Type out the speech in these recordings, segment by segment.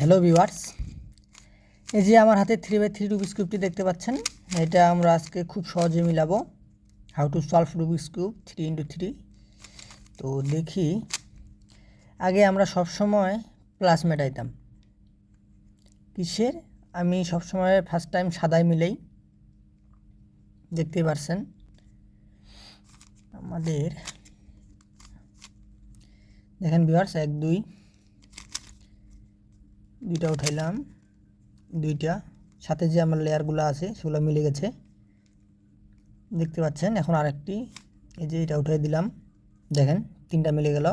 Hello viewers এই যে আমার হাতে থ্রি বাই থ্রি রুবিস কিউবটি দেখতে পাচ্ছেন, এটা আমরা আজকে খুব সহজে মিলাবো how to solve Rubik's cube three into three তো দেখি, আগে আমরা সব সময় প্লাস মেটাইতাম। কিসের? আমি সবসময় ফার্স্ট টাইম সাদাই মিলেই। দেখতে পারছেন। আমাদের, দেখেন ভিউয়ার্স এক, দুই। দুইটা উঠাইলাম, দুইটা। সাথে যে আমার লেয়ারগুলো আছে, সেগুলো মিলে গেছে। দেখতে পাচ্ছেন, এখন আরেকটি। এই যে এটা উঠাই দিলাম। দেখেন, তিনটা মিলে গেল।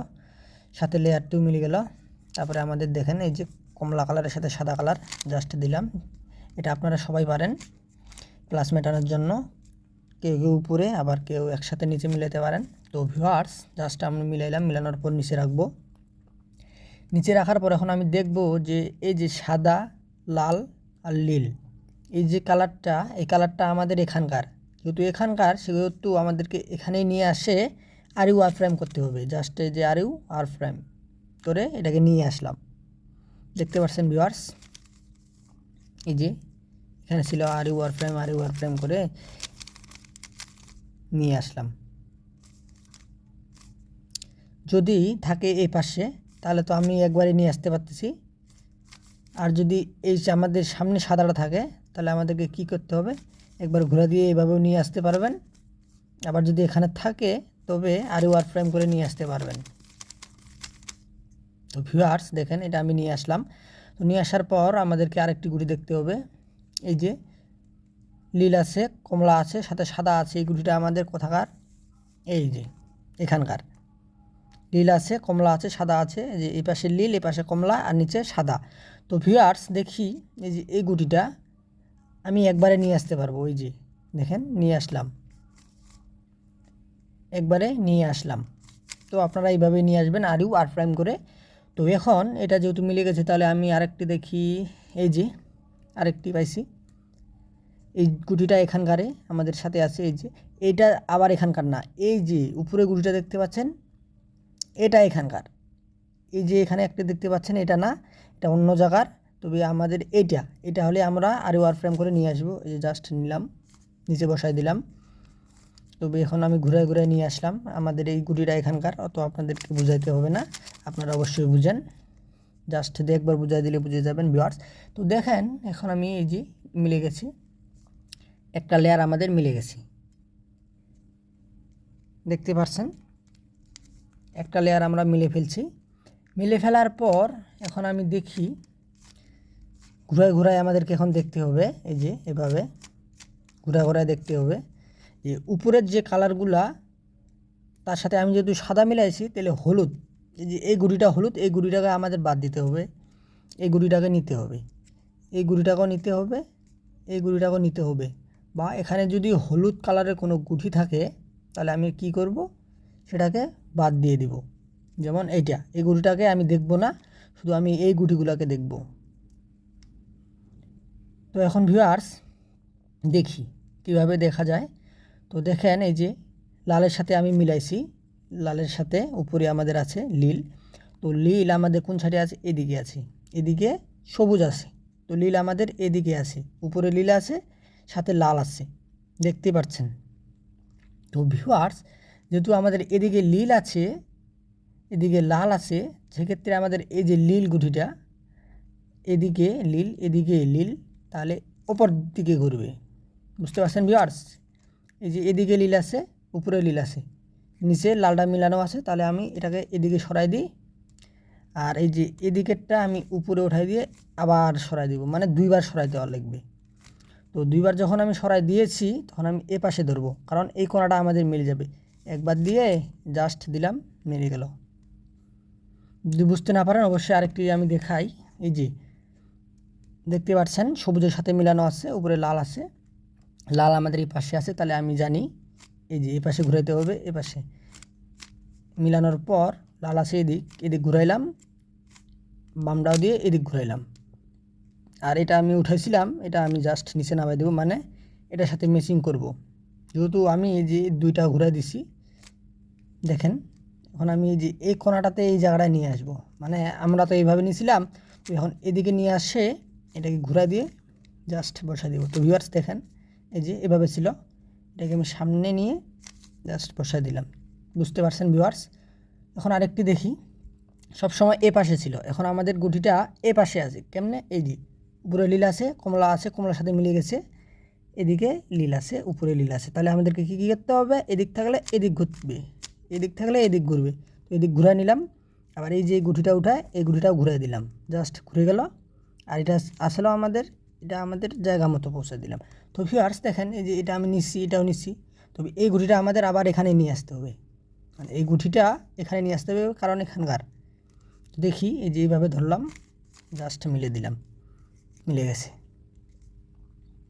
সাথে লেয়ারটিও মিলে গেল। তারপরে আমাদের দেখেন, এই যে কমলা কালারের সাথে সাদা কালার, জাস্ট দিলাম। এটা আপনারা সবাই পারেন প্লাস মেটানোর জন্য। কেউ কেউ উপরে, আবার কেউ একসাথে নিচে মিলাতে পারেন। তো ভিউয়ার্স জাস্ট আমি মিলাইলাম, মিলানোর পর নিচে রাখব। নিচে রাখার পর এখন আমি দেখব যে এই যে সাদা, লাল আর নীল, এই যে কালারটা, এই কালারটা আমাদের এখানকার। যেহেতু এখানকার, সেহেতু আমাদেরকে এখানেই নিয়ে আসে আর ইউ আর ফ্রেম করতে হবে। জাস্ট এই যে আর ইউ আর ফ্রেম করে এটাকে নিয়ে আসলাম। দেখতে পাচ্ছেন ভিউয়ার্স? এই যে এখানে ছিল আর U R frame U R frame করে নিয়ে আসলাম। যদি থাকে এই পাশে তাহলে তো আমি একবারে নিয়ে আসতে পারতেছি। আর যদি এই যে আমাদের সামনে সাদাটা থাকে, তাহলে আমাদেরকে কি করতে হবে? একবার ঘুরে দিয়ে এইভাবেও নিয়ে আসতে পারবেন। আবার যদি এখানে থাকে, তবে আরও ওয়ার ফ্রেম করে নিয়ে আসতে পারবেন। তো ভিউয়ার্স দেখেন, এটা আমি নিয়ে আসলাম। তো নিয়ে আসার পর আমাদেরকে আরেকটি গুটি দেখতে হবে। এই যে লীল আছে, কমলা আছে, সাথে সাদা আছে, এই গুটিটা আমাদের কোথাকার? এই যে, এখানকার। লীল আছে, কমলা আছে, সাদা আছে যে এই পাশে লীল, এই পাশে কমলা আর নিচে সাদা। তো ভিউয়ার্স দেখি এই যে এই গুটিটা আমি একবারে নিয়ে আসতে পারব, ওই যে দেখেন, নিয়ে আসলাম। একবারে নিয়ে আসলাম। তো আপনারা এইভাবে নিয়ে আসবেন আরিউ আর প্রাইম করে। তো এখন এটা যেহেতু মিলে গেছে, তাহলে আমি আরেকটি দেখি, এই যে আরেকটি পাইছি। এই গুটিটা এখানকারে আমাদের সাথে আছে, এই যে। এইটা আবার এখানকার না, এই যে উপরে গুটিটা দেখতে পাচ্ছেন এটা এখানকার। এই যে এখানে একটা দেখতে পাচ্ছেন, এটা না, এটা অন্য জায়গার। তবে আমাদের এটা এটা হলে আমরা আরও ওয়ার ফ্রেম করে নিয়ে আসব। এই যে জাস্ট নিলাম, নিচে বসাই দিলাম। তবে এখন আমি ঘুরে ঘুরে নিয়ে আসলাম। আমাদের এই গুটিটা এখানকার, অত আপনাদেরকে বুঝাইতে হবে না। আপনারা অবশ্যই বুঝেন। জাস্ট দিয়ে একবার বুঝাই দিলে বুঝে যাবেন ভিওয়ার্স তো দেখেন, এখন আমি এই যে মিলে গেছি। একটা লেয়ার আমাদের মিলে গেছে। দেখতে পাচ্ছেন একটা লেয়ার আমরা মিলে ফেলছি। মিলে ফেলার পর এখন আমি দেখি, ঘুরায় ঘুরায় আমাদেরকে এখন দেখতে হবে, এই যে এভাবে ঘুরা ঘুরায় দেখতে হবে যে উপরের যে কালারগুলা তার সাথে আমি যদি সাদা মিলাইছি, তাহলে হলুদ, এই যে এই গুড়িটা হলুদ, এই গুড়িটাকে আমাদের বাদ দিতে হবে, এই গুড়িটাকে নিতে হবে, এই গুড়িটাকেও নিতে হবে, এই গুড়িটাকেও নিতে হবে, বা এখানে যদি হলুদ কালারের কোনো গুটি থাকে, তাহলে আমি কি করব? সেটাকে বাদ দিয়ে দিব। যেমন এইটা। এই গুটিটাকে আমি দেখব না, শুধু আমি এই গুটিগুলোকে দেখব। তো এখন ভিউয়ার্স দেখি কীভাবে দেখা যায়। তো দেখেন এই যে লালের সাথে আমি মিলাইছি। লালের সাথে উপরে আমাদের আছে লীল। তো লীল আমাদের কোন সাইডে আছে? এদিকে আছে। এদিকে সবুজ আছে। তো লীল আমাদের এদিকে আছে। উপরে লীল আছে, সাথে লাল আছে। দেখতে পাচ্ছেন? তো ভিউয়ার্স যেহেতু আমাদের এদিকে লীল আছে, এদিকে লাল আছে, সেক্ষেত্রে আমাদের এই যে লীল গুটিটা এদিকে লীল এদিকে লীল, তাহলে ওপর দিকে ঘুরবে। বুঝতে পারছেন ভিউয়ার্স এই যে এদিকে লীল আছে, উপরে লীল আছে, নিচে লালটা মিলানো আছে, তাহলে আমি এটাকে এদিকে সরাই দিই, আর এই যে এদিকেরটা আমি উপরে উঠাই দিয়ে আবার সরাই দিব মানে দুইবার সরাই দেওয়া লাগবে। তো দুইবার যখন আমি সরাই দিয়েছি, তখন আমি এ পাশে ধরবো, কারণ এই কোনাটা আমাদের মিলে যাবে। একবার দিয়ে জাস্ট দিলাম মিলে গেল। যদি বুঝতে না পারেন, অবশ্যই আরেকটি আমি দেখাই। এই যে, দেখতে পাচ্ছেন, সবুজের সাথে মিলানো আছে, উপরে লাল আছে। লাল আমাদের এই পাশে আছে, তাহলে আমি জানি এই যে, এই পাশে ঘুরাইতে হবে এ পাশে। মিলানোর পর লাল আছে এদিক এদিক ঘুরাইলাম, বামটাও দিয়ে এদিক ঘুরাইলাম। আর এটা আমি উঠাইছিলাম, এটা আমি জাস্ট নিচে নামাই দেবো মানে এটার সাথে ম্যাচিং করব। যেহেতু আমি এই যে দুইটা ঘুরাই দিছি, দেখেন, এখন আমি এই যে এই কোনাটাতে এই জায়গাটায় নিয়ে আসব। মানে আমরা তো এইভাবে নিয়েছিলাম এখন এদিকে নিয়ে আসে, এটাকে ঘুরা দিয়ে জাস্ট বসা দিব। তো ভিউয়ার্স দেখেন, এই যে এভাবে ছিল, এটাকে আমি সামনে নিয়ে জাস্ট বসাই দিলাম। বুঝতে পারছেন ভিউয়ার্স এখন আরেকটি দেখি সব সময় এ পাশে ছিল, এখন আমাদের গুটিটা এ পাশে আছে। কেমনে? এই যে, উপরে লীল আছে, কমলা আছে, কমলার সাথে মিলে গেছে। এদিকে লীল আছে, উপরে লীল আছে। তাহলে আমাদেরকে কী কী করতে হবে? এদিক থাকলে এদিক ঘুরবে, এদিক থাকলে এদিক ঘুরবে। তো এদিক ঘুরে নিলাম। আবার এই যে গুঠিটা উঠায়, এই গুঠিটাও ঘুরে দিলাম। জাস্ট ঘুরে গেল। আর এটা আসলেও আমাদের, এটা আমাদের জায়গা মতো পৌঁছে দিলাম। তো ভিউয়ার্স দেখেন, এই যে এটা আমি নিচ্ছি, এটাও নিচ্ছি। তবে এই গুটিটা আমাদের আবার এখানে নিয়ে আসতে হবে। মানে এই গুঠিটা এখানে নিয়ে আসতে হবে কারণ এখানকার। তো দেখি, এই যে এইভাবে ধরলাম জাস্ট মিলে দিলাম, মিলে গেছে।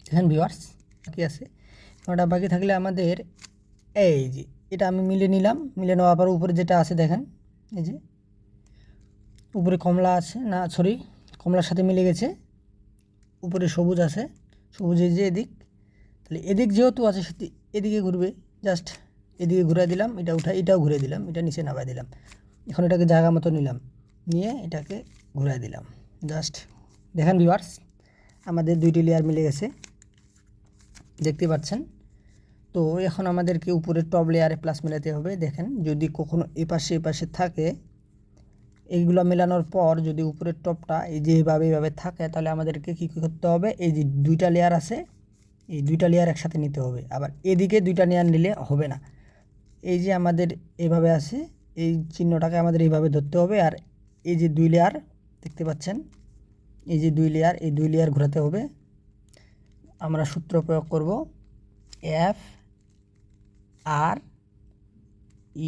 দেখেন ভিউয়ার্স বাকি আছে? ওটা বাকি থাকলে আমাদের এই যে, এটা আমি মিলে নিলাম। মিলে নেওয়ার পর উপরে যেটা আছে দেখেন, এই যে, উপরে কমলা আছে না সরি কমলার সাথে মিলে গেছে। উপরে সবুজ আছে, সবুজ এই যে এদিক, তাহলে এদিক যেহেতু আছে সেটি এদিকে ঘুরবে। জাস্ট এদিকে ঘুরে দিলাম, এটা উঠা এটাও ঘুরে দিলাম, এটা নিচে নামাই দিলাম। এখন এটাকে জায়গা মতো নিলাম, নিয়ে এটাকে ঘুরে দিলাম। জাস্ট দেখেন ভিউয়ার্স আমাদের দুইটি লেয়ার মিলে গেছে। দেখতে পাচ্ছেন। তো এখন আমাদেরকে উপরের টপ লেয়ারে প্লাস মেলাতে হবে। দেখেন, যদি কখনো এপাশে এপাশে থাকে, এইগুলো মেলানোর পর যদি উপরের টপটা এই যে এভাবে এভাবে থাকে, তাহলে আমাদেরকে কী কী করতে হবে? এই যে দুইটা লেয়ার আছে, এই দুইটা লেয়ার একসাথে নিতে হবে। আবার এদিকে দুইটা লেয়ার নিলে হবে না। এই যে আমাদের এভাবে আছে, এই চিহ্নটাকে আমাদের এইভাবে ধরতে হবে। আর এই যে দুই লেয়ার দেখতে পাচ্ছেন? এই যে দুই লেয়ার এই দুই লেয়ার ঘোরাতে হবে। আমরা সূত্র প্রয়োগ করব F R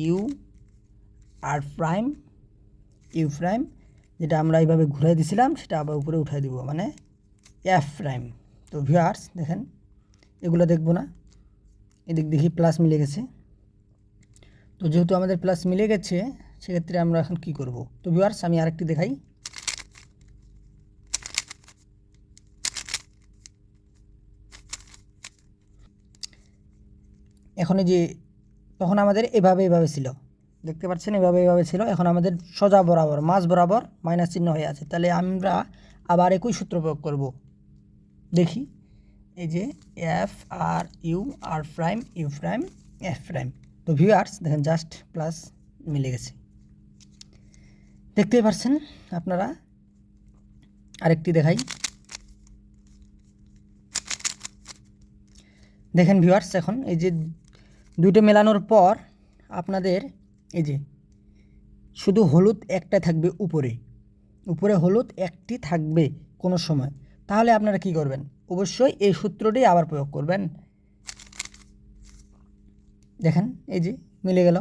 U R prime U prime যেটা আমরা এইভাবে ঘুরাই দিছিলাম, সেটা আবার উপরে উঠাই দিব মানে এফ প্রাইম তো ভিউয়ার্স দেখেন, এগুলো দেখব না। এদিক দেখি প্লাস মিলে গেছে। তো যেহেতু আমাদের প্লাস মিলে গেছে, সেক্ষেত্রে আমরা এখন কি করব? তো ভিউয়ার্স আমি আরেকটি দেখাই। এখন এই যে তখন আমাদের এভাবে এভাবে ছিল। দেখতে পাচ্ছেন, এভাবে এভাবে ছিল। এখন আমাদের সোজা বরাবর মাছ বরাবর মাইনাস চিহ্ন হয়ে আছে। তাহলে আমরা আবার একই সূত্র প্রয়োগ করব। দেখি। এই যে F R U R prime U prime F prime তো ভিউয়ার্স দেখেন জাস্ট প্লাস মিলে গেছে। দেখতেই পারছেন আপনারা? আরেকটি দেখাই। দেখেন ভিউয়ার্স এখন এই যে দুইটা মেলানোর পর আপনাদের এই যে শুধু হলুদ একটা থাকবে উপরে। উপরে হলুদ একটি থাকবে কোনো সময়। তাহলে আপনারা কি করবেন? অবশ্যই এই সূত্রটি আবার প্রয়োগ করবেন। দেখেন, এই যে মিলে গেল।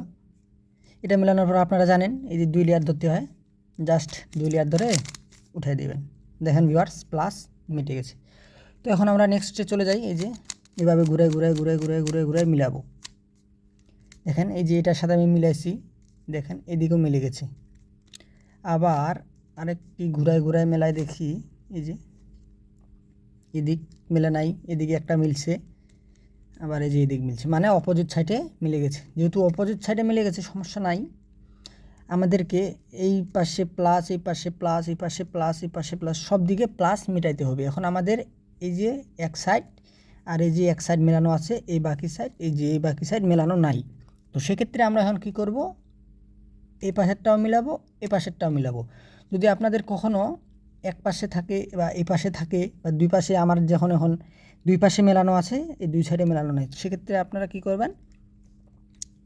এটা মেলানোর পর আপনারা জানেন, এই যে দুই লেয়ার ধরতে হয়। জাস্ট দুই লেয়ার ধরে উঠাই দেবেন। দেখেন ভিউয়ার্স প্লাস মিটে গেছে। তো এখন আমরা নেক্সটে চলে যাই, এই যে এভাবে ঘুরে ঘুরে ঘুরে ঘুরে ঘুরে ঘুরে মিলাবো। দেখেন, এই যে এটার সাথে আমি মিলাইছি, দেখেন, এদিকেও মিলে গেছে। আবার আরেকটি ঘুরায় ঘুরায় মেলায় দেখি, এই যে এদিক মেলে নাই, এদিকে একটা মিলছে, আবার এই যে এদিক মিলছে। মানে অপোজিট সাইডে মিলে গেছে। যেহেতু অপোজিট সাইডে মিলে গেছে, সমস্যা নাই। আমাদেরকে এই পাশে প্লাস এই পাশে প্লাস এই পাশে প্লাস এই পাশে প্লাস সব দিকে প্লাস মেটাইতে হবে। এখন আমাদের এই যে এক সাইড আর এই যে এক সাইড মেলানো আছে, এই বাকি সাইড এই যে এই বাকি সাইড মেলানো নাই। তো সেক্ষেত্রে আমরা এখন কি করব? এই পাশেরটাও মিলাবো, এ পাশেরটাও মিলাবো। যদি আপনাদের কখনো এক পাশে থাকে বা এই পাশে থাকে বা দুই পাশে আমার যখন এখন দুই পাশে মেলানো আছে, এই দুই সাইডে মেলানো নেই, সেক্ষেত্রে আপনারা কি করবেন?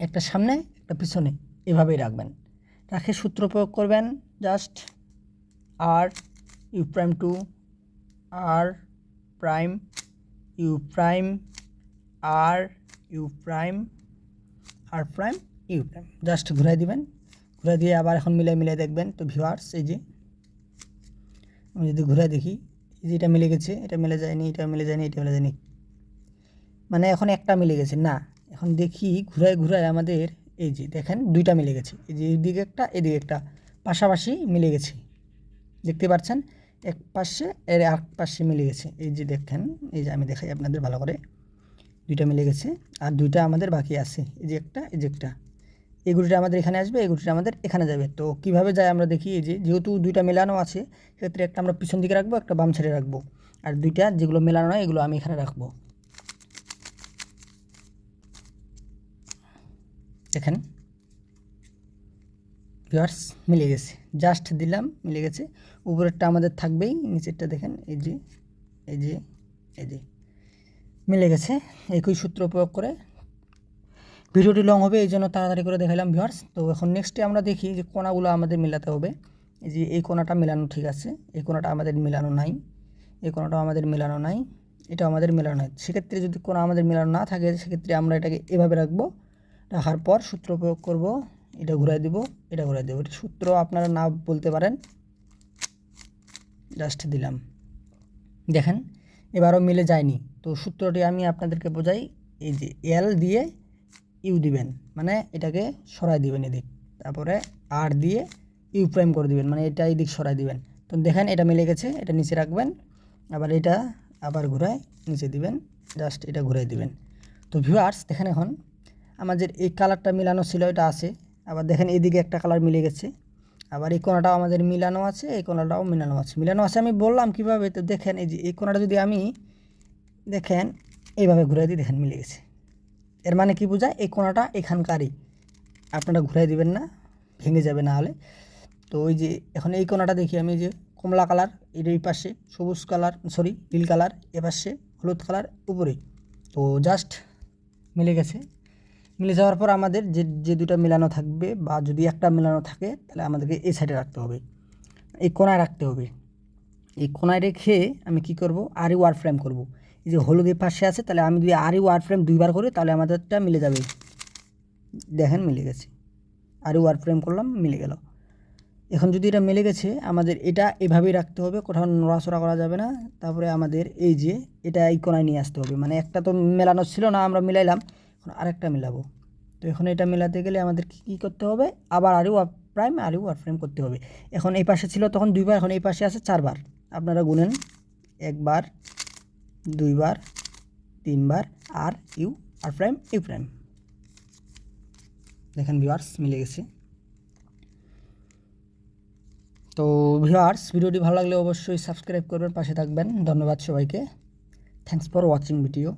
একটা সামনে, একটা পিছনে এভাবেই রাখবেন। রাখে সূত্র প্রয়োগ করবেন just R U prime two R prime U prime R U prime R prime U prime just ঘুরাই দিবেন। ঘুরাই দিয়ে আবার এখন মিলাই মিলাই দেখবেন। তো ভিউয়ার্স এই যে। আমি যদি ঘুরে দেখি, এই যে এটা মিলে গেছে, এটা মিলে যায়নি, এটা মিলে যায়নি, এটা মিলে যায়নি। মানে এখন একটা মিলে গেছে, না। এখন দেখি ঘুরায় ঘুরায় আমাদের, এই যে দেখেন, দুইটা মিলে গেছে। এই যে এদিকে একটা এদিকে একটা। পাশাপাশি মিলে গেছে। দেখতে পাচ্ছেন? এক পাশে এর এক পাশে মিলে গেছে। এই যে দেখেন, এই যে আমি দেখাই আপনাদের ভালো করে। দুইটা মিলে গেছে, আর দুইটা আমাদের বাকি আছে, এই যে একটা, এই যে একটা। এই গুটিটা আমাদের এখানে আসবে, এই গুটিটা আমাদের এখানে যাবে। তো কীভাবে যায় আমরা দেখি, এই যে যেহেতু দুইটা মেলানো আছে, সেক্ষেত্রে একটা আমরা পিছন দিকে রাখব, একটা বাম সাইডে রাখব। আর দুইটা যেগুলো মেলানো নয় এগুলো আমি এখানে রাখব। দেখেন। ভিউয়ার্স, মিলে গেছে। জাস্ট দিলাম, মিলে গেছে। উপরেরটা আমাদের থাকবেই, নিচেরটা দেখেন, এই যে এই যে এই যে। মিলে গেছে, একই সূত্র প্রয়োগ করে। ভিডিওটি লং হবে, এই জন্য তাড়াতাড়ি করে দেখালাম ভিউয়ার্স তো এখন নেক্সটে আমরা দেখি যে কোনাগুলো আমাদের মেলাতে হবে। যে এই কোনাটা মেলানো ঠিক আছে, এই কোনাটা আমাদের মেলানো নাই, এই কোনাটাও আমাদের মেলানো নাই এটা আমাদের মেলানো নাই। সেক্ষেত্রে যদি কোনো আমাদের মেলানো না থাকে, সেক্ষেত্রে আমরা এটাকে এভাবে রাখব। রাখার পর সূত্র প্রয়োগ করব, এটা ঘুরাই দিব, এটা ঘুরাই দেবো। এটা সূত্র আপনারা না বলতে পারেন। জাস্ট দিলাম। দেখেন, এবারও মিলে যায়নি। তো সূত্রটি আমি আপনাদেরকে বোঝাই, এই যে এল দিয়ে ইউ দিবেন মানে এটাকে সরাই দিবেন এদিক, তারপরে আর দিয়ে ইউ প্রাইম করে দিবেন মানে এটা এদিক সরাই দিবেন। তো দেখেন এটা মিলে গেছে, এটা নিচে রাখবেন, আবার এটা আবার ঘুরায় নিচে দিবেন জাস্ট এটা ঘুরাই দিবেন। তো ভিউয়ার্স দেখেন এখন আমাদের এই কালারটা মিলানো ছিল, এটা আছে, আবার দেখেন এদিকে একটা কালার মিলে গেছে, আবার এই কোনাটাও আমাদের মিলানো আছে, এই কোনাটাও মিলানো আছে। মিলানো আছে আমি বললাম কীভাবে, তো দেখেন এই যে এই কোনাটা যদি আমি দেখেন, এইভাবে ঘুরে দিই দেখেন মিলে গেছে। এর মানে কি বোঝায়? এই কোনাটা এখানকারই। আপনারা ঘুরাই দিবেন না, ভেঙে যাবে না হলে। তো ওই যে এখন এই কোনাটা দেখি আমি যে কমলা কালার, এর এই পাশে সবুজ কালার সরি নীল কালার, এ পাশে হলুদ কালার, উপরে। তো জাস্ট মিলে গেছে। মিলে যাওয়ার পর আমাদের যে যে দুটো মেলানো থাকবে বা যদি একটা মেলানো থাকে, তাহলে আমাদেরকে এই সাইডে রাখতে হবে। এই কোনায় রাখতে হবে। এই কোনায় রেখে আমি কি করব? আরই ওয়ার ফ্রেম করব। যে হলুদ এই পাশে আছে, তাহলে আমি যদি আরই ওয়ার ফ্রেম দুইবার করি, তাহলে আমাদেরটা মিলে যাবে। দেখেন মিলে গেছে। আরই ওয়ার ফ্রেম করলাম, মিলে গেল। এখন যদি এটা মিলে গেছে, আমাদের এটা এভাবেই রাখতে হবে, কোথাও নড়াচড়া করা যাবে না। তারপরে আমাদের এই যে এটা এই কোনায় নিয়ে আসতে হবে। মানে একটা তো মেলানো ছিল না, আমরা মিলাইলাম, এখন আরেকটা মেলাবো। তো এখন এটা মেলাতে গেলে আমাদের কী কী করতে হবে? আবার আরও প্রাইম আরও ওয়ার ফ্রেম করতে হবে। এখন এই পাশে ছিল তখন দুইবার, এখন এই পাশে আছে চারবার। আপনারা গুনেন, একবার দুইবার, তিনবার, R U, R prime, U prime. দেখেন ভিউয়ার্স মিলে গেছে। তো ভিউয়ার্স ভিডিওটি ভালো লাগলে অবশ্যই সাবস্ক্রাইব করবেন, পাশে থাকবেন। ধন্যবাদ সবাইকে। Thanks for watching video